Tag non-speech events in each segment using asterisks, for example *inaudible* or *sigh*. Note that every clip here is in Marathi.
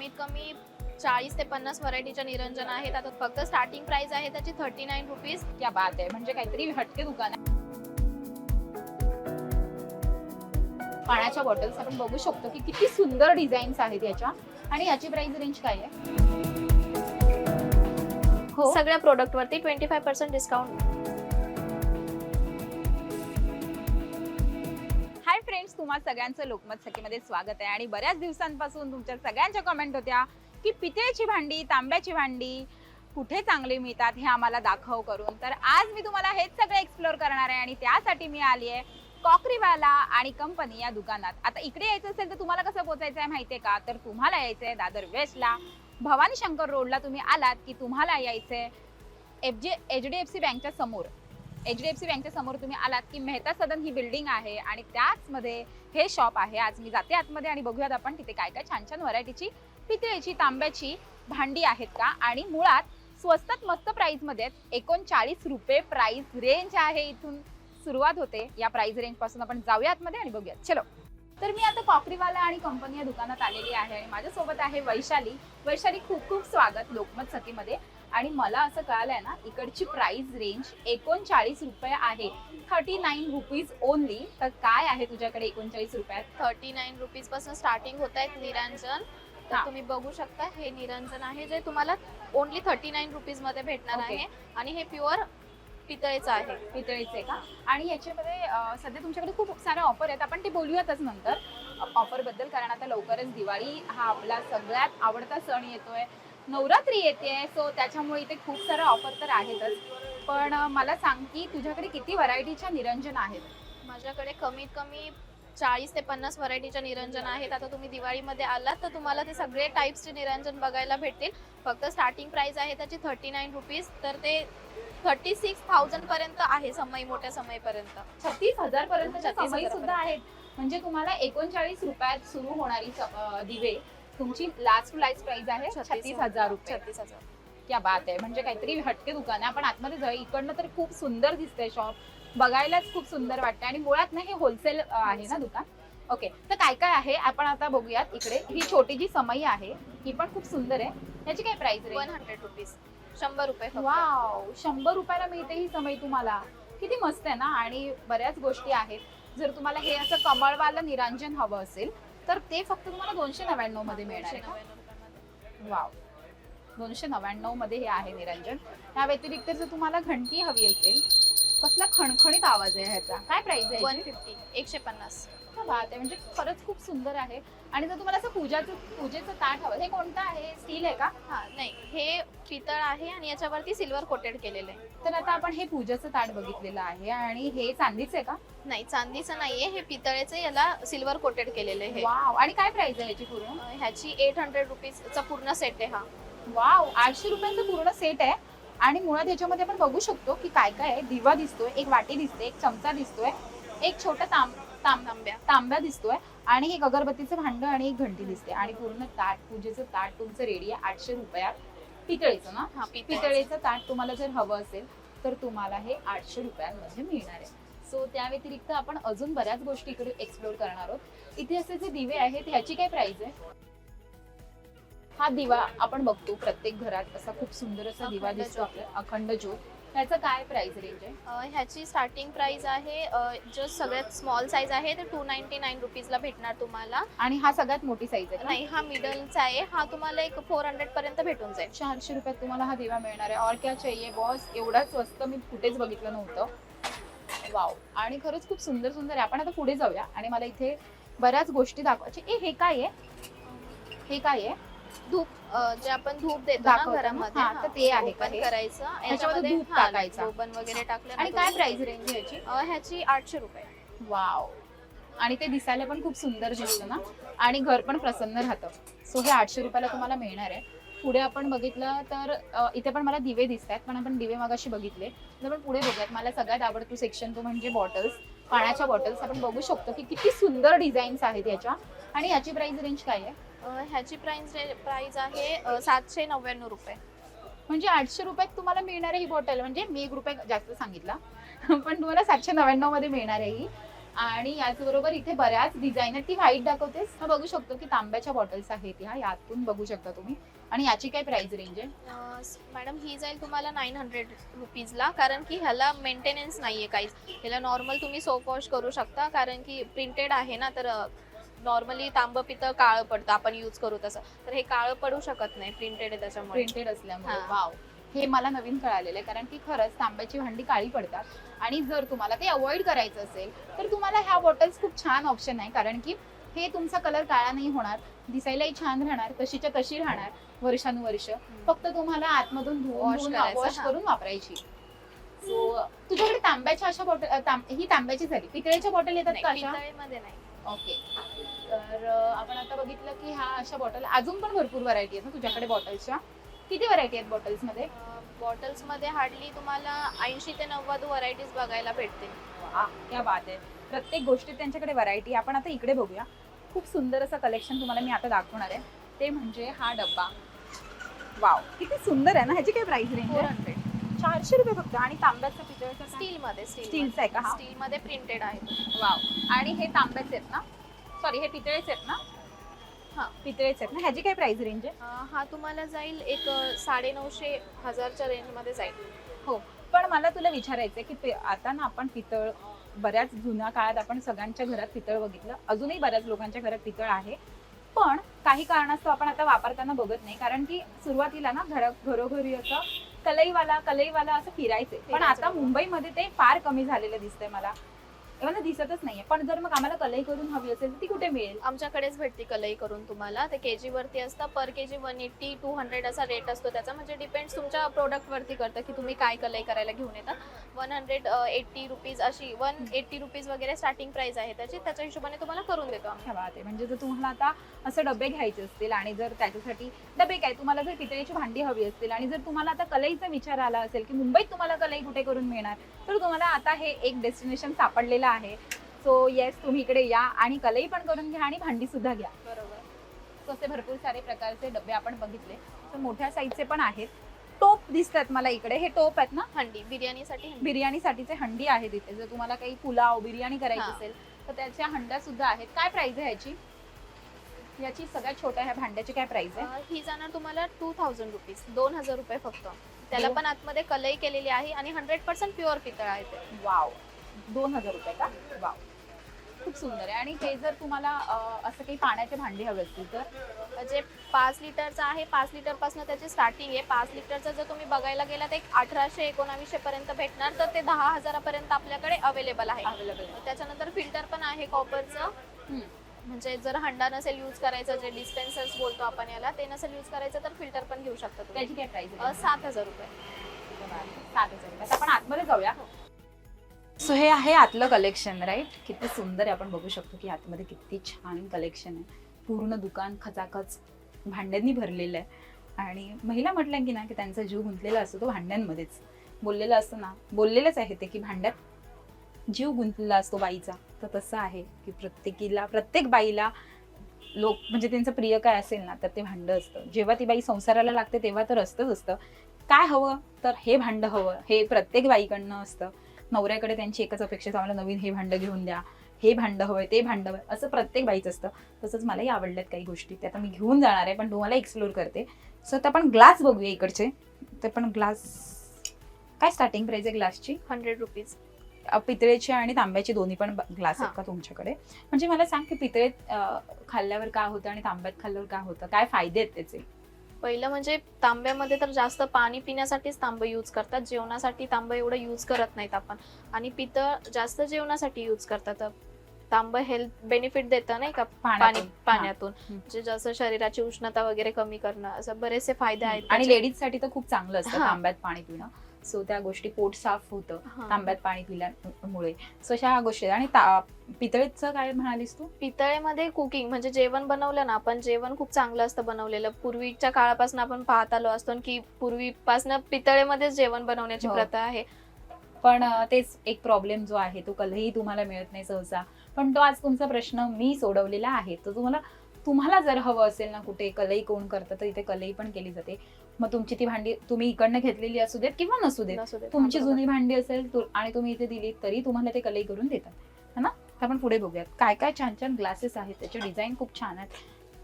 कमीत कमी चाळीस ते पन्नास व्हरायटीच्या निरंजन आहेत. आता फक्त स्टार्टिंग प्राइस आहे त्याची थर्टी नाईन रुपीज क्या बात आहे. म्हणजे काहीतरी हटके दुकान आहे. पाण्याच्या बॉटल्स आपण बघू शकतो की किती सुंदर डिझाईन्स आहेत याच्या. आणि याची प्राइस रेंज काय आहे? हो. सगळ्या प्रोडक्ट वरती ट्वेंटी फाय पर्सेंट डिस्काउंट तुम्हा सगळ्यांचं लोकमत सखीमध्ये स्वागत आहे. आणि बऱ्याच दिवसांपासून तुमच्या सगळ्यांच्या कमेंट होत्या की पितळेची भांडी तांब्याची भांडी कुठे चांगली मिळतात हे आम्हाला दाखव करून. तर आज मी तुम्हाला हेच सगळं एक्सप्लोअर करणार आहे आणि त्यासाठी मी आली आहे कॉकरीवाला आणि कंपनी या दुकानात. आता इकडे यायचं असेल तर तुम्हाला कसं पोहोचायचं आहे माहितीये का? तर तुम्हाला यायचं आहे दादर वेस्टला भवानी शंकर रोडला तुम्ही आलात की तुम्हाला यायचं आहे एफ जे एच डी एफ सी बँकच्या समोर. एच डी एफ सी बँकच्या समोर तुम्ही आलात की मेहता सदन ही बिल्डिंग आहे आणि त्याच मध्ये हे शॉप आहे. आज मी जाते आतमध्ये आणि बघूयात आपण तिथे काय काय छान छान व्हरायटीची पितळेची तांब्याची भांडी आहेत का? आणि मुळात स्वस्तात मस्त प्राईजमध्ये एकोणचाळीस रुपये प्राइस रेंज आहे इथून सुरुवात होते. या प्राइस रेंजपासून आपण जाऊया आतमध्ये आणि बघूयात. चलो. तर मी आता कॉकरीवाला आणि कंपनी या दुकानात आलेली आहे आणि माझ्यासोबत आहे वैशाली. वैशाली खूप खूप स्वागत लोकमत सखीमध्ये आणि मला असं कळालंय ना इकडची प्राइस रेंज एकोणचाळीस रुपये आहे. थर्टी नाईन रुपीज ओनली तर काय आहे तुझ्याकडे एकोणचाळीस रुपयात? थर्टी नाईन रुपीजपासून स्टार्टिंग होत आहेत निरंजन. तर हा. तुम्ही बघू शकता हे निरंजन आहे जे तुम्हाला ओनली थर्टी नाईन रुपीजमध्ये भेटणार. आहे. आणि हे प्युअर पितळेचं आहे. पितळेचे का? आणि याच्यामध्ये अं, सध्या तुमच्याकडे खूप साऱ्या ऑफर आहेत. आपण ते बोलूयातच नंतर. ऑफरबद्दल कारण आता लवकरच दिवाळी हा आपला सगळ्यात आवडता सण येतोय. नवरात्री येते सो त्याच्यामुळे इथे खूप साऱ्या ऑफर तर आहेतच. पण मला सांग की तुझ्याकडे किती व्हरायटीच्या निरंजन आहेत? माझ्याकडे कमीत कमी चाळीस ते पन्नास व्हरायटीच्या निरंजन आहेत. आता तुम्ही दिवाळीमध्ये आलात तर तुम्हाला ते सगळे टाईप्सचे निरंजन बघायला भेटतील. फक्त स्टार्टिंग प्राइस आहे त्याची थर्टी नाईन रुपीज तर ते थर्टी सिक्स थाउजंड पर्यंत आहे समय मोठ्या समयपर्यंत. छत्तीस हजार पर्यंतच्या 36,000 समई सुद्धा आहेत. म्हणजे तुम्हाला एकोणचाळीस रुपयात सुरू होणारी अं, दिवे तुमची लास्ट प्राइस प्राइस आहे छत्तीस हजार. रुपये. छत्तीस हजार. क्या बात आहे. म्हणजे काहीतरी हटके दुकान आहे. आपण आतमध्ये जाऊ इकडनं तर खूप सुंदर दिसतंय शॉप बघायलाच खूप सुंदर वाटतं आणि मुळात ना हे होलसेल आहे ना दुकान? ओके तर काय काय आहे? आपण आता बघूयात इकडे. ही छोटी जी समई आहे ही पण खूप सुंदर आहे. याची काय प्राइस वन हंड्रेड रुपीज शंभर रुपये फक्त. वाव शंभर रुपयाला मिळते ही समई तुम्हाला. किती मस्त आहे ना? आणि बऱ्याच गोष्टी आहेत. जर तुम्हाला हे असं कमळवालं निरांजन हवं असेल तर ते फक्त तुम्हाला दोनशे नव्याण्णवमध्ये मिळणार आहे का? 299 रुपयामध्ये. वाव. दोनशे नव्याण्णवमध्ये हे आहे निरंजन. त्या व्यतिरिक्त जर तुम्हाला घंटी हवी असेल कसला खणखणीत आवाज आहे ह्याचा? काय प्राइस आहे वन? फिफ्टी एकशे पन्नास. आहे. म्हणजे खरंच खूप सुंदर आहे. आणि जर तुम्हाला असं पूजाचं पूजेचं ताट हवं हे कोणतं आहे? स्टील आहे का? हा नाही. हे पितळ आहे आणि याच्यावरती सिल्वर कोटेड केलेलं आहे. तर आता आपण हे पूजाचं ताट बघितलेलं आहे आणि हे चांदीच आहे का? नाही चांदीचं नाहीये. हे पितळेचं याला सिल्वर कोटेड केलेलं आहे वाव. आणि काय प्राइस आहे याची पूर्ण? ह्याची एट हंड्रेड रुपीजचा पूर्ण सेट आहे हा. वाव. आठशे रुपयांचा पूर्ण सेट आहे. आणि मुळात याच्यामध्ये आपण बघू शकतो की काय काय आहे. दिवा दिसतोय एक वाटी दिसते एक चमचा दिसतोय एक छोटा तांब तांब तांब्या तांब्या दिसतोय आणि एक अगरबत्तीचं भांड आणि एक घंटी दिसते. आणि पूर्ण ताट पूजेचं ताट तुमचं रेडी आहे. आठशे रुपयात. पितळेचं ना? हा पितळेचं. पितळेचं ताट तुम्हाला जर हवं असेल तर तुम्हाला हे आठशे रुपयांमध्ये मिळणार आहे. सो त्या व्यतिरिक्त आपण अजून बऱ्याच गोष्टी इकडे एक्सप्लोर करणार आहोत. इथे असे जे दिवे आहेत ह्याची काय प्राइस आहे? हा दिवा आपण बघतो प्रत्येक घरात असा खूप सुंदर असा दिवा अखंड दिसतो ज्योत. आपल्याला. अखंड ज्योत त्याचं काय प्राइस रेंज आहे? अं, ह्याची स्टार्टिंग प्राइस आहे अं, जो सगळ्यात स्मॉल साईज आहे ते टू नाईन्टी नाईन रुपीजला भेटणार तुम्हाला. आणि हा सगळ्यात मोठी साईज आहे का? नाही हा मिडलचा आहे. हा तुम्हाला एक फोर हंड्रेड पर्यंत भेटून जाईल. चारशे रुपयात तुम्हाला हा दिवा मिळणार आहे. और क्या चाहिए बॉस एवढा स्वस्त मी कुठेच बघितलं नव्हतं. वाव आणि खरंच खूप सुंदर सुंदर आहे. आपण आता पुढे जाऊया. आणि मला इथे बऱ्याच गोष्टी दाखवायची ए हे काय आहे? हे काय आहे? धूप अं, जे आपण धूप देतो ना दाखवतो ना? घरामध्ये हा, तर ते आहे open हे? करायचं. याच्यामध्ये धूप हा, टाकायचा. ओपन वगैरे टाकलं आणि काय प्राइस रेंज याची? ह्याची आठशे रुपये. वाव. आणि ते दिसायला पण खूप सुंदर दिसतं ना? आणि घर पण प्रसन्न राहतं. सो हे आठशे रुपयाला तुम्हाला मिळणार आहे. पुढे आपण बघितलं तर अ, इथे पण मला दिवे दिसत आहेत पण आपण दिवे मागाशी बघितले. तर आपण पुढे बघूयात. मला सगळ्यात आवडतो सेक्शन तो म्हणजे बॉटल्स पाण्याच्या बॉटल्स आपण बघू शकतो की किती सुंदर डिझाईन्स आहेत याच्या. आणि याची प्राइस रेंज काय आहे? ह्याची प्राइस प्राइस आहे सातशे नव्याण्णव रुपये. म्हणजे आठशे रुपयात तुम्हाला मिळणार आहे ही बॉटल म्हणजे मी एक रुपये जास्त सांगितला *laughs* पण तुम्हाला सातशे नव्याण्णवमध्ये मिळणार आहे ही. आणि याचबरोबर इथे बऱ्याच डिझाईन आहेत. ती व्हाईट दाखवतेस. हा बघू शकतो की तांब्याच्या बॉटल्स आहेत ह्या. यातून बघू शकता तुम्ही. आणि याची काय प्राइस रेंज आहे? मॅडम ही जाईल तुम्हाला नाईन हंड्रेड रुपीजला कारण की ह्याला मेंटेनन्स नाहीये काहीच. ह्याला नॉर्मल तुम्ही सोप वॉश करू शकता. कारण की प्रिंटेड आहे ना तर नॉर्मली तांब पितळ काळं पडतं. आपण यूज करू तसं. तर हे काळं पडू शकत नाही. प्रिंटेड आहे त्याच्यामुळे. प्रिंटेड असल्यामुळे. हा. वाव हे मला नवीन कळालेलं आहे. कारण की खरंच तांब्याची भांडी काळी पडतात. आणि जर तुम्हाला ते अवॉइड करायचं असेल तर तुम्हाला ह्या बॉटल्स खूप छान ऑप्शन आहे. कारण की हे तुमचा कलर काळा नाही होणार. दिसायलाही छान राहणार. तशीच्या तशी राहणार. वर्षानुवर्ष. फक्त तुम्हाला आतमधून Wash धुवून करायचं, वॉश हा. करून वापरायची. सो तुझ्याकडे तांब्याच्या अशा बॉटल ही तांब्याची झाली. पितळेच्या बॉटल येतात नाही, का अशा? पितळेमध्ये नाही. ओके तर आपण आता बघितलं की हा अशा बॉटल अजून पण भरपूर व्हरायटी आहेत ना तुझ्याकडे बॉटल्सच्या किती व्हरायटी आहेत बॉटल्समध्ये? बॉटल्समध्ये हार्डली तुम्हाला ऐंशी ते नव्वद व्हरायटीज बघायला भेटतील. क्या बात आहे. प्रत्येक गोष्टीत त्यांच्याकडे व्हरायटी आपण आता इकडे बघूया. खूप सुंदर असं कलेक्शन तुम्हाला मी आता दाखवणार आहे. ते म्हणजे हा डब्बा. वाव किती सुंदर आहे ना? ह्याची काय प्राइस रेंज आहे? चारशे रुपये फक्त आणि तांब्याचं पितळेचं? स्टील मध्ये स्टील स्टीलचं आहे का? हा. स्टील मध्ये प्रिंटेड आहे. वाव आणि हे तांब्याचे आहेत ना? सॉरी हे पितळेचे आहेत ना? हा. पितळेचे आहेत ना? ह्याची काय प्राइस रेंज आहे? अं, हा तुम्हाला जाईल एक साडे नऊशे हजारच्या रेंजमध्ये जाईल. पण मला तुला विचारायचंय की पे- आता ना आपण पितळ बऱ्याच जुन्या काळात आपण सगळ्यांच्या घरात पितळ बघितलं. अजूनही बऱ्याच लोकांच्या घरात पितळ आहे. पण काही कारणास्तव आपण आता वापरताना बघत नाही. कारण की सुरुवातीला ना घर घरोघरी असं कलईवाला कलईवाला असं फिरायचे पण. आता मुंबईमध्ये ते फार कमी झालेलं दिसतंय मला मला दिसतच नाहीये. पण जर मग आम्हाला कलई करून हवी असेल तर ती कुठे मिळेल? आमच्याकडेच भेटते कलई करून तुम्हाला. ते केजी वरती असतं per KG one eighty two hundred असा रेट असतो त्याचा. म्हणजे डिपेंड्स तुमच्या प्रोडक्ट वरती करतं की तुम्ही काय कलई करायला घेऊन येतात वन हंड्रेड एट्टी रुपीज अशी वन एट्टी रुपीज वगैरे स्टार्टिंग प्राइस आहे त्याची. त्याच्या हिशोबाने तुम्हाला करून देतो आम्ही. बात आहे. म्हणजे जर तुम्हाला आता असं डबे घ्यायचे असतील आणि जर त्याच्यासाठी डबे काय तुम्हाला जर पितळेची भांडी हवी असतील आणि जर तुम्हाला आता कलईचा विचार आला असेल की मुंबईत तुम्हाला कलई कुठे करून मिळणार? तर तुम्हाला आता हे एक डेस्टिनेशन सापडलेलं आहे. सो येस तुम्ही इकडे या आणि कलई पण करून घ्या आणि भांडी सुद्धा घ्या. बरोबर. सो असे भरपूर सारे प्रकारचे डबे आपण बघितले. तर मोठ्या साईजचे पण आहेत. टोप दिसतात मला इकडे. हे टोप आहेत ना? हंडी. बिर्याणीसाठी. बिर्याणीसाठीचे हंडी आहेत इथे. जर तुम्हाला काही पुलाव बिर्याणी करायची. असेल तर त्याच्या हंड्या सुद्धा आहेत. काय प्राइस आहे ह्याची? याची सगळ्यात छोट्या ह्या भांड्याची काय प्राइस आहे? ही जाणार तुम्हाला टू थाउजंड रुपीज दोन हजार रुपये फक्त. त्याला पण आतमध्ये कलई केलेली आहे आणि हंड्रेड पर्सेंट प्युअर पितळ आहे ते. वाव. दोन हजार रुपये का? वाव. खूप सुंदर आहे. आणि हे जर तुम्हाला अं, असं काही पाण्याचे भांडी हवे असतील तर? जे पाच लिटरचं आहे पाच लिटरपासून त्याची स्टार्टिंग आहे. पाच लिटरचं जर तुम्ही बघायला गेला तर एक अठराशे एकोणावीसशे पर्यंत भेटणार. तर ते दहा हजारापर्यंत आपल्याकडे अवेलेबल आहे. अवेलेबल त्याच्यानंतर फिल्टर पण आहे कॉपरचं म्हणजे जर हंडा नसेल यूज करायचं जे डिस्पेन्सर्स बोलतो आपण याला ते नसेल यूज करायचं तर फिल्टर पण घेऊ शकता तुम्ही. त्याची काय प्राइस अं, सात हजार रुपये. सात हजार रुपये. आता आपण आतमध्ये जाऊया. सो हे आहे आतलं कलेक्शन राईट किती सुंदर आहे आपण बघू शकतो की आतमध्ये किती छान कलेक्शन आहे. पूर्ण दुकान खचाखच भांड्यांनी भरलेलं आहे. आणि महिला म्हटलं की ना की त्यांचा जीव गुंतलेला असतो तो भांड्यांमध्येच. बोललेलं असतं ना बोललेलंच आहे ते की भांड्यात जीव गुंतलेला असतो बाईचा. तर तसं आहे की प्रत्येकीला प्रत्येक बाईला लोक म्हणजे त्यांचं प्रिय काय असेल ना तर ते भांडं असतं. जेव्हा ती बाई संसाराला लागते तेव्हा तर असतंच असतं. काय हवं? तर हे भांडं हवं. हे प्रत्येक बाईकडनं असतं. नवऱ्याकडे त्यांची एकच अपेक्षा आम्हाला नवीन हे भांडं घेऊन द्या. हे भांडं हवंय ते भांडं हवंय. असं प्रत्येक बाईचं असतं. तसंच मलाही आवडल्यात काही गोष्टी. त्या आता मी घेऊन जाणार आहे पण तुम्हाला एक्सप्लोर करते. सो आता आपण ग्लास बघूया इकडचे. ते पण ग्लास काय स्टार्टिंग प्राईज आहे ग्लासची? हंड्रेड रुपीज पितळेची आणि तांब्याची दोन्ही पण ग्लास आहेत. का तुमच्याकडे? म्हणजे मला सांग की पितळेत खाल्ल्यावर काय होतं आणि तांब्यात खाल्ल्यावर काय होतं? काय फायदे आहेत त्याचे? पहिलं म्हणजे तांब्यामध्ये तर जास्त पाणी पिण्यासाठीच तांबं यूज करतात. जेवणासाठी तांबं एवढं यूज करत नाहीत आपण. आणि पितळ जास्त जेवणासाठी यूज करतात. तांबं हेल्थ बेनिफिट देतं नाही का? पाणी पाण्यातून. म्हणजे जसं शरीराची उष्णता वगैरे कमी करणं असं बरेचसे फायदे आहेत आणि. लेडीजसाठी तर खूप चांगलं असतं. तांब्यात पाणी पिणं. सो त्या गोष्टी पोट साफ होतं. तांब्यात पाणी पिल्यामुळे सो अशा गोष्टी. आणि ता- पितळेचं काय म्हणालीस तू पितळेमध्ये कुकिंग म्हणजे जेवण बनवलं ना आपण जेवण खूप चांगलं असतं बनवलेलं पूर्वीच्या काळापासून आपण पाहत आलो असतो की पूर्वीपासून पितळेमध्येच जेवण बनवण्याची हो. प्रथा आहे पण तेच एक प्रॉब्लेम जो आहे तो कलही तुम्हाला मिळत नाही सहसा पण तो आज तुमचा प्रश्न मी सोडवलेला आहे तर तुम्हाला तुम्हाला जर हवं असेल ना कुठे कलई कोण करतं तर इथे कलई पण केली जाते. मग तुमची ती भांडी तुम्ही इकडनं घेतलेली असू देत किंवा नसू देत. तुमची. जुनी भांडी असेल आणि तुम्ही इथे दिली तरी तुम्हाला ते कलई करून देतात. है ना? तर आपण पुढे बघूयात. काय काय छान छान ग्लासेस आहेत. त्याचे डिझाईन खूप छान आहेत.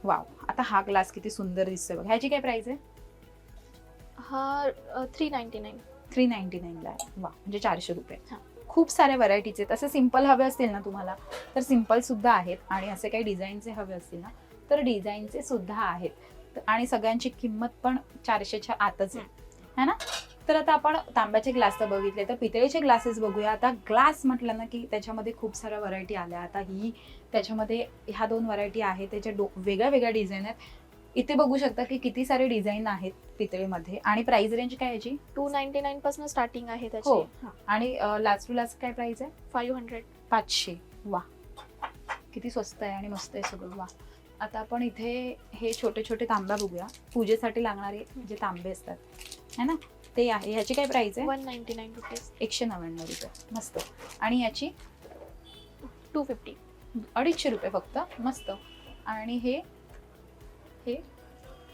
वाव आता हा ग्लास किती सुंदर दिसतोय बघ. ह्याची काय प्राइस आहे? हा three ninety nine three ninety नाईनला आहे. वा म्हणजे चारशे रुपये. खूप साऱ्या व्हरायटीचे आहेत. असं सिंपल हवे असतील ना तुम्हाला तर सिंपल सुद्धा आहेत. आणि असे काही डिझाईनचे हवे असतील ना तर डिझाईनचे सुद्धा आहेत. आणि सगळ्यांची किंमत पण चारशेच्या आतच आहे. है ना? तर आता आपण तांब्याचे ग्लास तर बघितले तर पितळेचे ग्लासेस बघूया. आता ग्लास म्हटलं ना की त्याच्यामध्ये खूप साऱ्या व्हरायटी आल्या. आता ही त्याच्यामध्ये ह्या दोन व्हरायटी आहेत. त्याच्या डो वेगळ्या वेगळ्या डिझाईन आहेत. इथे बघू शकता की किती सारे डिझाईन आहेत पितळेमध्ये. आणि प्राइस रेंज काय याची? टू नाईन्टी नाईन पासून स्टार्टिंग आहे हो. त्याची आणि लास्ट टू लास्ट काय प्राइस आहे? फाईव्ह हंड्रेड पाचशे. वा किती स्वस्त आहे आणि मस्त आहे सगळं. वा आता आपण इथे हे छोटे छोटे तांब्या बघूया. पूजेसाठी लागणारे जे तांबे असतात है ना? ते आहे. ह्याची काय प्राइस आहे? वन नाईन्टी नाईन रुपीज एकशे नव्याण्णव रुपये. मस्त. आणि याची टू फिफ्टी अडीचशे रुपये फक्त. मस्त. आणि हे? हे?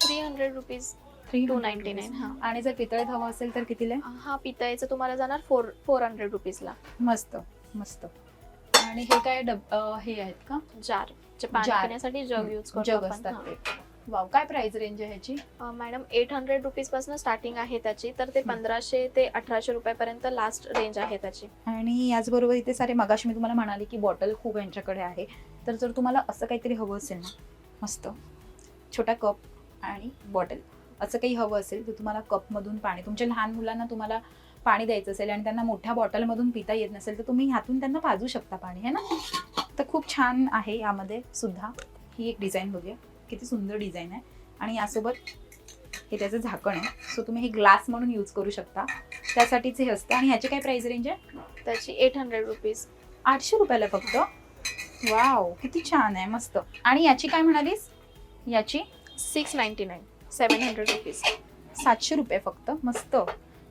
थ्री हंड्रेड रुपीज थ्री 299, हा. आणि जर पितळेत हवं असेल तर कितीला आहे? हा पितळेचं तुम्हाला जाणार फोर फोर हंड्रेड रुपीजला मस्त. मस्त. आणि हे काय डब अं, हे आहेत का? जार. जे पाणी जार. पिण्यासाठी जग यूज करतो जग आपण. असतात. ते वाव काय प्राइस रेंज आहे ह्याची? अ, मॅडम एट हंड्रेड रुपीजपासून स्टार्टिंग आहे त्याची तर ते पंधराशे ते अठराशे रुपयापर्यंत लास्ट रेंज आहे त्याची. आणि याचबरोबर इथे सारे मगाशी मी तुम्हाला म्हणाले की बॉटल खूप यांच्याकडे आहे. तर जर तुम्हाला असं काहीतरी हवं असेल ना मस्त. छोटा कप आणि बॉटल असं काही हवं असेल तर तुम्हाला कपमधून पाणी. तुमच्या लहान मुलांना तुम्हाला पाणी द्यायचं असेल आणि त्यांना मोठ्या बॉटलमधून पिता येत नसेल तर तुम्ही ह्यातून त्यांना पाजू शकता पाणी है ना? तर खूप छान आहे यामध्ये सुद्धा. ही एक डिझाईन बघूया. किती सुंदर डिझाईन आहे. आणि यासोबत हे त्याचं झाकण आहे. सो तुम्ही हे ग्लास म्हणून यूज करू शकता. त्यासाठीच हे असतं. आणि ह्याची काय प्राइस रेंज आहे? त्याची एट हंड्रेड रुपीज आठशे रुपयाला फक्त? वाव किती छान आहे. मस्त. आणि याची काय म्हणालीस? याची? Six ninety nine seven hundred rupees सातशे रुपये फक्त. मस्त.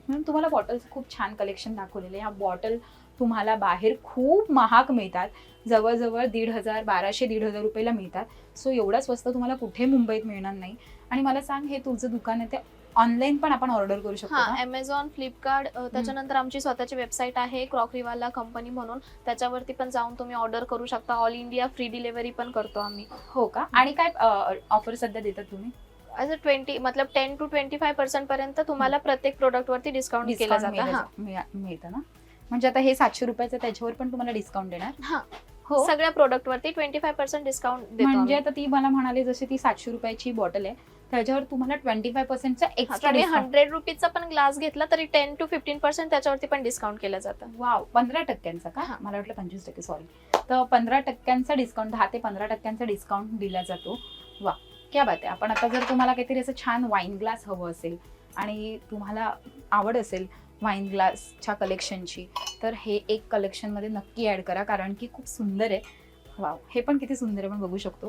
म्हणून तुम्हाला बॉटल्स खूप छान कलेक्शन दाखवलेले ह्या बॉटल तुम्हाला बाहेर खूप महाग मिळतात. जवळजवळ दीड हजार बाराशे दीड हजार रुपयाला मिळतात. सो एवढा स्वस्त तुम्हाला कुठे मुंबईत मिळणार नाही. आणि मला सांग हे तुझं दुकान आहे ते ऑनलाईन पण आपण ऑर्डर करू शकतो हा? अमेझॉन फ्लिपकार्ट त्याच्यानंतर आमची स्वतःची वेबसाईट आहे क्रॉकरीवाला कंपनी म्हणून. त्याच्यावरती पण जाऊन तुम्ही ऑर्डर करू शकता. ऑल इंडिया फ्री डिलिव्हरी पण करतो आम्ही. हो का? आणि काय ऑफर सध्या देतात तुम्ही? ॲज अ ट्वेंटी मतलब ten to twenty five percent पर्यंत तुम्हाला प्रत्येक प्रोडक्ट वरती डिस्काउंट केला डिस्काउंट जातं. हा. मिळतं ना? म्हणजे आता हे सातशे रुपयाचं त्याच्यावर पण तुम्हाला डिस्काउंट देणार? हा. हो. सगळ्या प्रोडक्ट वरती ट्वेंटी फाय पर्सेंट डिस्काउंट देतो म्हणजे आम्ही. आता ती मला म्हणाली जशी ती सातशे रुपयाची बॉटल आहे त्याच्यावर तुम्हाला ट्वेंटी फाय पर्सेंटचा हा, एक्स्ट्रा तुम्ही हंड्रेड रुपीजचा पण ग्लास घेतला तरी टेन टू फिफ्टीन पर्सेंट त्याच्यावरती पण डिस्काउंट केलं जातं. वाव पंधरा टक्क्यांचा का? हा. मला वाटलं पंचवीस टक्के सॉरी तर पंधरा टक्क्यांचा डिस्काउंट दहा ते पंधरा टक्क्यांचा डिस्काउंट दिला जातो. वा क्या बात आहे. आपण आता जर तुम्हाला काहीतरी असं छान वाईन ग्लास हवं असेल आणि तुम्हाला आवड असेल वाईन ग्लासच्या कलेक्शनची तर हे एक कलेक्शनमध्ये नक्की ॲड करा कारण की खूप सुंदर आहे. वाव हे पण किती सुंदर आहे आपण बघू शकतो.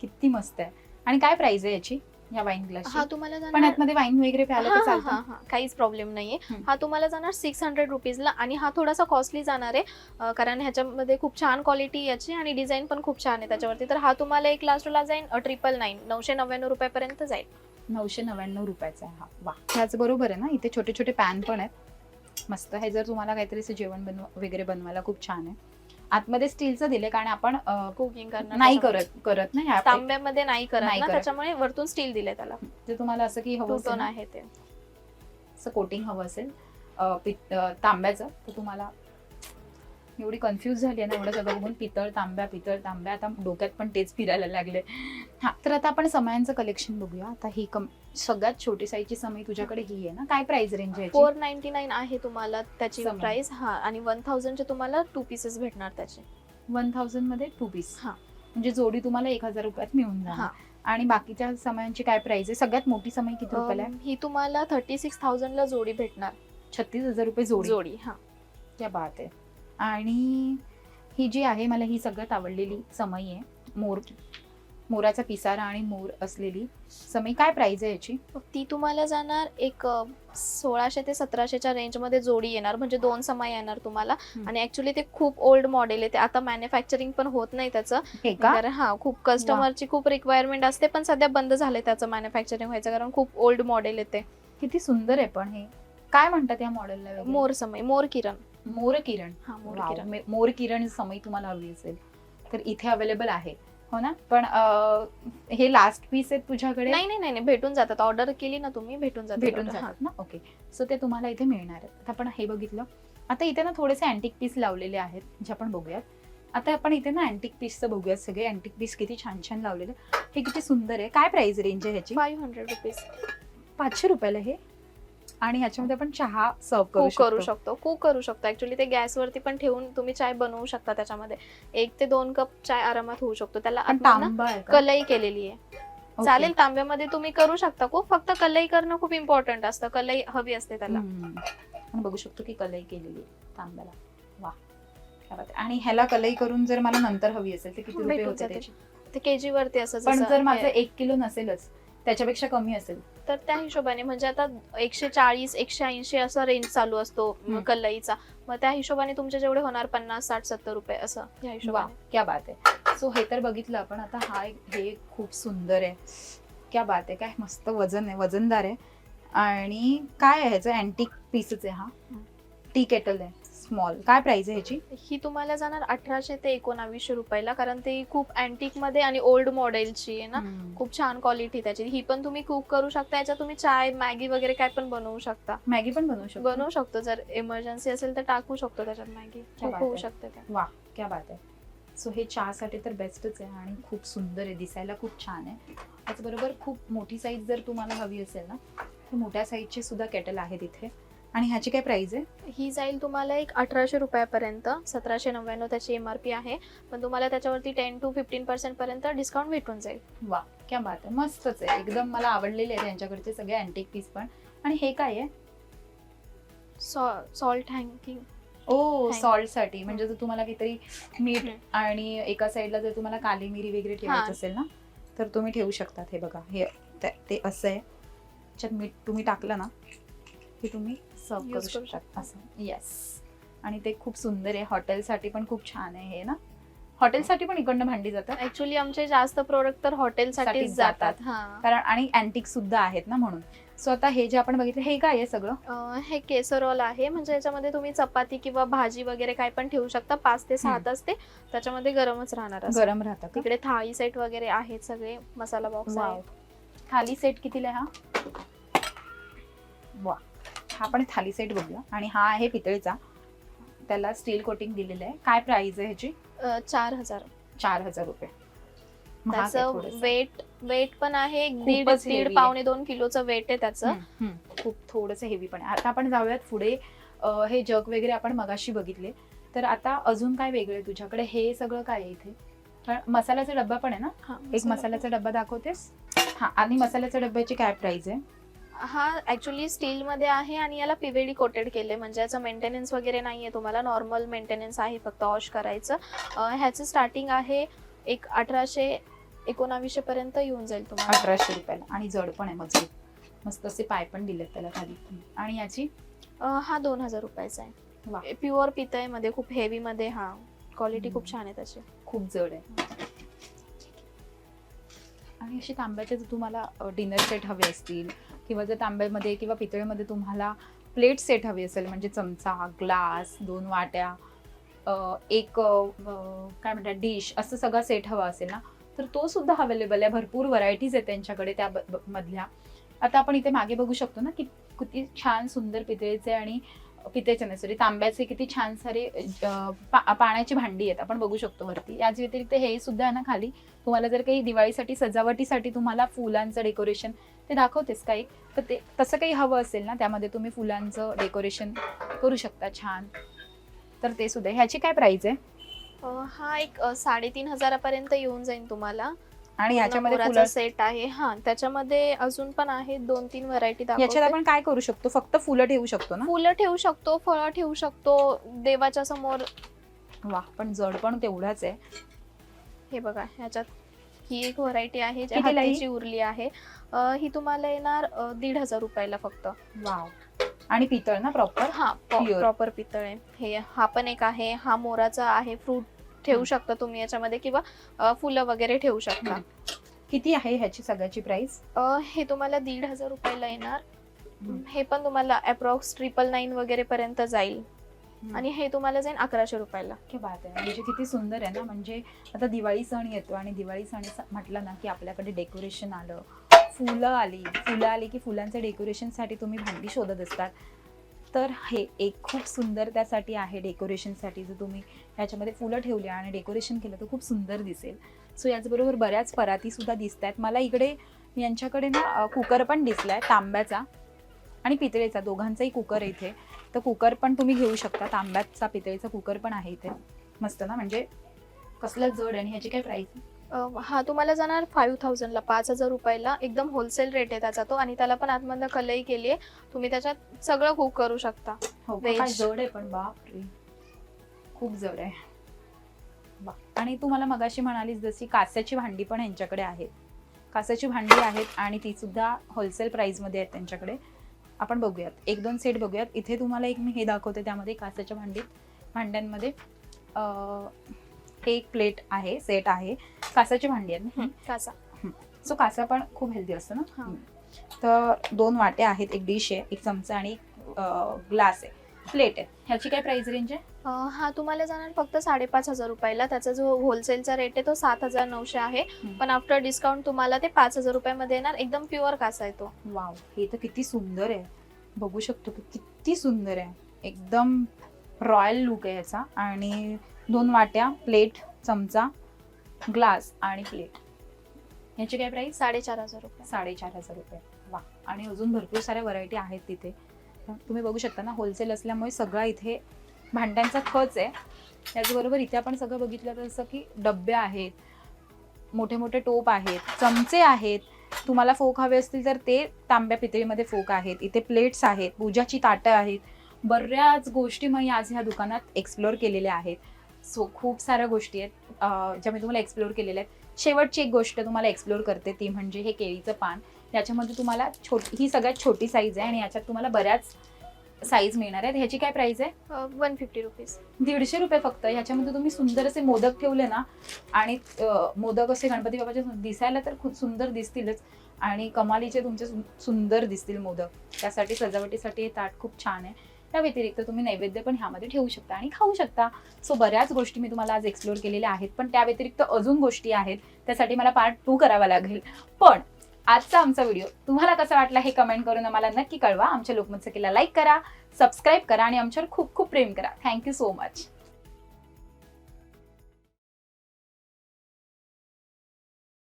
किती मस्त आहे. आणि काय प्राईज आहे याची? या वाईन हा ग्लासची तुम्हाला पण जाणार वाईन वगैरे प्यायला हा, तर हा, चालतं. हा, हा. काहीच प्रॉब्लेम नाहीये. हम्म. हा तुम्हाला जाणार सिक्स हंड्रेड रुपीजला आणि हा थोडासा कॉस्टली जाणार आहे अं, कारण ह्याच्यामध्ये खूप छान क्वालिटी याची आणि डिझाईन पण खूप छान आहे त्याच्यावरती. तर हा तुम्हाला एक लास्टला जाईल ट्रिपल नाईन नऊशे नव्याण्णव रुपयापर्यंत जाईल. नऊशे नव्याण्णव रुपयाचा आहे हा. वा ह्याच बरोबर आहे ना इथे छोटे छोटे पॅन पण आहेत. मस्त हे जर तुम्हाला काहीतरी असं जेवण बनव वगैरे बनवायला खूप छान आहे. आतमध्ये स्टीलचं दिले कारण आपण अं, कुकिंग करणार नाही. करत करत नाही ह्या- तांब्यामध्ये नाही करत नाही ना करत. त्याच्यामुळे वरतून स्टील दिले त्याला जे तुम्हाला असं की हवं असेल टोन ना, आहे ते असं कोटिंग हवं असेल अं, पित- अं, तांब्याचं तर तुम्हाला एवढी कन्फ्यूज झाली आहे ना एवढं सगळं बघून पितळ तांब्या पितळ तांब्या. आता डोक्यात पण तेच फिरायला लागले हा तर आता आपण समयांचं कलेक्शन बघूया. आता ही कम सगळ्यात छोटी साईजची समय तुझ्याकडे ही आहे ना? काय प्राइस रेंज आहे? फोर नाईन्टी नाईन आहे तुम्हाला. त्याची. प्राइस हा आणि वन थाउजंडचे तुम्हाला टू पीसेस भेटणार त्याचे. वन थाउजंडमध्ये टू पीस हा. म्हणजे जोडी तुम्हाला एक हजार रुपयात मिळून. जाणार. आणि बाकीच्या समयांची काय प्राइस आहे? सगळ्यात मोठी समय किती रुपयाला ही तुम्हाला थर्टी सिक्स थाउजंडला जोडी भेटणार. छत्तीस हजार रुपये जोडी. जोडी हा. क्या बात आहे. आणि ही जी आहे मला ही सगळ्यात आवडलेली समय आहे. मोर मोराचा पिसारा आणि मोर असलेली समय. काय प्राइस आहे याची? ती तुम्हाला जाणार एक सोळाशे ते सतराशेच्या रेंजमध्ये जोडी येणार. म्हणजे दोन समय येणार तुम्हाला. आणि ऍक्च्युली ते खूप ओल्ड मॉडेल आहे. ते आता मॅन्युफॅक्चरिंग पण होत नाही त्याचं. कारण हा खूप कस्टमरची खूप रिक्वायरमेंट असते पण सध्या बंद झाले त्याचं मॅन्युफॅक्चरिंग व्हायचं. कारण खूप ओल्ड मॉडेल येते किती सुंदर आहे पण हे. काय म्हणतात या मॉडेलला मोर समय मोर किरण. मोर किरण हा मोर वाव, किरण. मे- मोर किरण समई तुम्हाला हवी असेल. तर इथे अवेलेबल आहे. हो ना? पण हे लास्ट पीस आहेत तुझ्याकडे? नाही नाही नाही भेटून जातात. ऑर्डर केली ना तुम्ही भेटून जातात भेटून. जातात ना? ओके सो ते तुम्हाला इथे मिळणार आहेत. आता आपण हे बघितलं. आता इथे ना थोडेसे अँटिक पीस लावलेले आहेत जे आपण बघूयात. आता आपण इथे ना अँटिक पीसचं बघूयात सगळे. अँटिक पीस किती छान छान लावलेले. हे किती सुंदर आहे. काय प्राइस रेंज आहे ह्याची? फाईव्ह हंड्रेड रुपीज पाचशे रुपयाला हे? आणि ह्याच्यामध्ये आपण चहा सर्व करू कुक करू शकतो. कुक करू शकतो. ऍक्च्युली ते गॅसवरती पण ठेवून तुम्ही चाय बनवू शकता त्याच्यामध्ये. एक ते दोन कप चाय आरामात होऊ शकतो. त्याला? कलई केलेली आहे. चालेल तांब्यामध्ये तुम्ही करू शकता. खूप फक्त कलई करणं खूप इम्पॉर्टंट असतं. कलई हवी असते त्याला. बघू शकतो की कलई केलेली आहे तांब्याला. वा. आणि ह्याला कलई करून जर मला नंतर हवी असेल तर किती रुपये होते ते केजी वरती असं पण जर माझं एक किलो नसेलच त्याच्यापेक्षा कमी असेल तर त्या हिशोबाने म्हणजे आता एकशे चाळीस एकशे ऐंशी असा रेंज चालू असतो. कलईचा मग त्या हिशोबाने तुमचे जेवढे होणार पन्नास साठ सत्तर रुपये असं या हिशोबाने. क्या बात आहे. सो हे तर बघितलं आपण. आता हा एक हे खूप सुंदर आहे. क्या बात आहे. काय मस्त वजन आहे वजनदार आहे. आणि काय आहे ह्याचं? अँटिक पीसच आहे हा. टी केटल आहे. स्मॉल काय प्राइस आहे ह्याची? ही तुम्हाला जाणार अठराशे ते एकोणावीसशे रुपयाला कारण ती खूप अँटिकमध्ये आणि ओल्ड मॉडेलची आहे ना खूप छान क्वालिटी त्याची. ही पण तुम्ही कुक करू शकता याच्यात तुम्ही चाय मॅगी वगैरे काय पण बनवू शकता. मॅगी पण बनवू शकतो? बनवू शकतो जर इमर्जन्सी असेल तर टाकू शकतो त्याच्यात मॅगी. खूप बात होऊ आहे. शकते ते. वा क्या बात आहे. सो हे चहासाठी तर बेस्टच आहे आणि खूप सुंदर आहे दिसायला खूप छान आहे. त्याचबरोबर खूप मोठी साईज जर तुम्हाला हवी असेल ना तर मोठ्या साईजचे सुद्धा केटल आहेत इथे. आणि ह्याची काय प्राइस आहे? ही जाईल तुम्हाला एक अठराशे रुपयापर्यंत सतराशे नव्याण्णव त्याची एम आर पी आहे. पण तुम्हाला त्याच्यावरती टेन टू फिफ्टीन पर्सेंट पर्यंत डिस्काउंट भेटून जाईल. वा क्या बात आहे. मस्तच आहे. एकदम मला आवडलेले आहेत यांच्याकडचे सगळे अँटिक पीस पण. आणि हे काय आहे? सॉल्ट हँकिंग ओ Thank- सॉल्टसाठी म्हणजे जर तुम्हाला काहीतरी मीठ हम्म. आणि एका साईडला जर तुम्हाला काली मिरी वगैरे ठेवायचं हा. असेल ना तर तुम्ही ठेवू शकतात हे बघा. हे ते- ते असं आहे. त्याच्यात मीठ तुम्ही टाकलं ना की तुम्ही सर्व करू शकतात असं. येस आणि ते खूप सुंदर आहे. हॉटेलसाठी पण खूप छान आहे हे ना. हॉटेलसाठी पण इकडनं भांडी जातात. ऍक्च्युली आमचे जास्त प्रोडक्ट तर हॉटेलसाठीच साठीच जातात. जातात. हा. कारण आणि अँटिक सुद्धा आहेत ना म्हणून. सो आता हे जे आपण बघितलं हे काय आहे सगळं? अं, हे केसरॉल आहे. म्हणजे याच्यामध्ये तुम्ही चपाती किंवा भाजी वगैरे काय पण ठेवू शकता. पाच ते सहा हम्म. तास ते त्याच्यामध्ये गरमच राहणार असं. गरम राहतं का? तिकडे थाळी सेट वगैरे आहेत सगळे. मसाला बॉक्स वाव आहे थाली सेट कितीला आहे हा? वा हा पण थाली सेट बघूया. आणि हा आहे पितळेचा. त्याला स्टील कोटिंग दिलेलं आहे. काय प्राइस आहे ह्याची? चार हजार. चार हजार रुपये. महाग आहे त्याचं थोडंसं. वेट वेट पण आहे. एक दीड खूपच दीड आहे. पावणे दोन किलोचं वेट आहे त्याचं. हम्म, हम्म. खूप थोडंसं हेवी पण आहे. आता आपण जाऊयात पुढे. अं, हे जग वगैरे आपण मगाशी बघितले. तर आता अजून काय वेगळं आहे तुझ्याकडे? हे सगळं काय आहे इथे? कारण मसाल्याचा डब्बा पण आहे ना? हा, एक मसाला- मसाल्याचा डब्बा दाखवतेस? हा आणि मसाल्याच्या डब्याची काय प्राइस आहे? हा ऍक्च्युली स्टील मध्ये आहे आणि याला पीव्हीडी कोटेड केले म्हणजे याचं मेंटेनन्स वगैरे नाहीये. तुम्हाला नॉर्मल मेंटेनन्स आहे फक्त वॉश करायचं. ह्याचं स्टार्टिंग आहे एक अठराशे एकोणावीसशे पर्यंत येऊन जाईल तुम्हाला. अठराशे रुपयाला. आणि जड पण आहे मजबूत. मस्त असे पाय पण दिलेत त्याला खाली. आणि याची? हा दोन हजार रुपयाचा. आहे. प्युअर पितळमध्ये. खूप हेवी मध्ये. हा. क्वालिटी. खूप छान आहे त्याची. खूप जड आहे. आणि अशी तांब्याचे जर तुम्हाला डिनर सेट हवे असतील किंवा जर तांब्यामध्ये किंवा पितळेमध्ये तुम्हाला प्लेट सेट हवी असेल म्हणजे चमचा ग्लास दोन वाट्या एक काय म्हणतात डिश असं सगळा सेट हवा असेल ना तर तो सुद्धा अवेलेबल आहे. भरपूर व्हरायटीज आहेत त्यांच्याकडे त्या ब- ब- मधल्या. आता आपण इथे मागे बघू शकतो ना की किती छान सुंदर पितळेचे आणि पितेच्या नाही तांब्याचे किती छान सारे पा- पाण्याची भांडी आहेत आपण बघू शकतो वरती. याच व्यतिरिक्त हे सुद्धा आहे ना खाली. तुम्हाला जर काही दिवाळीसाठी सजावटीसाठी तुम्हाला फुलांचं डेकोरेशन ते दाखवतेस काही तर ते तसं काही हवं असेल ना त्यामध्ये तुम्ही फुलांचं डेकोरेशन करू शकता छान. तर ते सुद्धा ह्याची काय प्राइस आहे? हा एक साडेतीन हजारापर्यंत येऊन जाईल तुम्हाला. आणि ह्याच्यामध्ये फुलं मोराचा सेट आहे. हा त्याच्यामध्ये अजून पण आहे दोन तीन व्हरायटी याच्यात आपण काय करू शकतो? फक्त फुलं ठेवू शकतो ना? फुलं ठेवू शकतो फळं ठेवू शकतो देवाच्या समोर. वा पण जड पण तेवढाच आहे. हे बघा ह्याच्यात ही एक व्हरायटी आहे जी कितीला ही? उरली आहे. अं, ही तुम्हाला येणार अं, दीड हजार रुपयाला फक्त. वाव. आणि पितळ ना प्रॉपर हा Pure. प्रॉपर पितळ आहे. हे हा पण एक आहे हा मोराचा आहे फ्रूट ठेवू. शकता तुम्ही याच्यामध्ये किंवा फुलं वगैरे ठेवू शकता. किती आहे ह्याची सगळ्याची प्राइस हे तुम्हाला दीड हजार रुपयाला येणार. हे. पण तुम्हाला अप्रॉक्स ट्रिपल नाईन वगैरे पर्यंत जाईल. आणि हे तुम्हाला जाईल अकराशे रुपयाला. बात आहे. म्हणजे किती सुंदर आहे ना. म्हणजे आता दिवाळी सण येतो आणि दिवाळी सण म्हटलं ना की आपल्याकडे डेकोरेशन आलं. फुलं आली. फुलं आली की फुलांचं डेकोरेशनसाठी तुम्ही भांडी शोधत असतात. तर हे एक खूप सुंदर त्यासाठी आहे डेकोरेशनसाठी. जर तुम्ही ह्याच्यामध्ये फुलं ठेवली आणि डेकोरेशन केलं तर खूप सुंदर दिसेल. सो याचबरोबर बऱ्याच परातीसुद्धा दिसत आहेत मला इकडे यांच्याकडे ना कुकर पण दिसला आहे तांब्याचा आणि पितळेचा. दोघांचाही कुकर आहे इथे. तर कुकर पण तुम्ही घेऊ शकता. तांब्याचा पितळेचा कुकर पण आहे इथे. मस्त ना? म्हणजे कसलं जड आणि ह्याची काय प्राईस हा तुम्हाला जाणार फाईव्ह थाउजंडला पाच हजार रुपयाला. एकदम होलसेल रेट आहे त्याचा तो आणि त्याला पण आतमधनं कलई केली आहे. तुम्ही त्याच्यात सगळं कुक करू शकता. हो का? काय Veg. जड आहे पण बापरे. खूप जड आहे. वा. आणि तू मला मगाशी म्हणालीस जशी कास्याची भांडी पण यांच्याकडे आहेत. कास्याची भांडी आहेत आणि ती सुद्धा होलसेल प्राइसमध्ये आहेत त्यांच्याकडे. आपण बघूयात. एक दोन सेट बघूयात. इथे तुम्हाला एक मी हे दाखवते त्यामध्ये कास्याच्या भांडीत भांड्यांमध्ये. अं, हे एक प्लेट आहे सेट आहे. कासाची भांडी आहेत ना? काचा सो कासा पण खूप हेल्दी असतं ना? हा. तर दोन वाट्या आहेत एक डिश आहे एक चमचा आणि ग्लास आहे. प्लेट आहे ह्याची काय प्राइस रेंज आहे? हा तुम्हाला जाणार फक्त साडेपाच हजार रुपयाला. त्याचा जो होलसेलचा रेट आहे तो सात हजार नऊशे आहे. पण आफ्टर डिस्काउंट तुम्हाला ते पाच हजार रुपयामध्ये येणार. एकदम प्युअर कासा आहे तो. वाव हे तर किती सुंदर आहे. बघू शकतो की किती सुंदर आहे. एकदम रॉयल लुक आहे याचा. आणि दोन वाट्या प्लेट चमचा ग्लास आणि प्लेट. ह्याची काय प्राइस साडेचार हजार रुपये. साडेचार हजार रुपये. वा. आणि अजून भरपूर साऱ्या व्हरायटी आहेत तिथे. तुम्ही बघू शकता ना होलसेल असल्यामुळे सगळा इथे भांड्यांचा खच आहे. त्याचबरोबर इथे आपण सगळं बघितलं तर जसं की डब्बे आहेत मोठे मोठे टोप आहेत चमचे आहेत. तुम्हाला फोक हवे असतील तर ते तांब्या पितळीमध्ये फोक आहेत. इथे प्लेट्स आहेत पूजाची ताटं आहेत. बऱ्याच गोष्टी मी आज ह्या दुकानात एक्सप्लोअर केलेल्या आहेत. सो खूप साऱ्या गोष्टी आहेत ज्या मी तुम्हाला एक्सप्लोअर केलेल्या आहेत. शेवटची एक गोष्ट तुम्हाला एक्सप्लोअर करते ती म्हणजे हे केळीचं पान. याच्यामध्ये तुम्हाला छोटी ही सगळ्यात छोटी साईज आहे आणि याच्यात तुम्हाला बऱ्याच साईज मिळणार आहेत. ह्याची काय प्राइस आहे? वन फिफ्टी रुपीज दीडशे रुपये फक्त. ह्याच्यामध्ये तुम्ही सुंदर असे मोदक ठेवले ना आणि मोदक असे गणपती बाबाचे दिसायला तर खूप सुंदर दिसतीलच. आणि कमालीचे तुमचे सुंदर दिसतील मोदक. त्यासाठी सजावटीसाठी हे ताट खूप छान आहे. त्या व्यतिरिक्त तुम्ही नैवेद्य पण ह्यामध्ये ठेवू शकता आणि खाऊ शकता. सो बऱ्याच गोष्टी मी तुम्हाला आज एक्सप्लोर केलेल्या आहेत पण त्या व्यतिरिक्त अजून गोष्टी आहेत त्यासाठी मला पार्ट टू करावा लागेल. पण आजचा आमचा व्हिडिओ तुम्हाला कसा वाटला हे कमेंट करून आम्हाला नक्की कळवा. आमच्या लोकमत सखीला लाईक करा सबस्क्राईब करा आणि आमच्यावर खूप खूप प्रेम करा. Thank you so much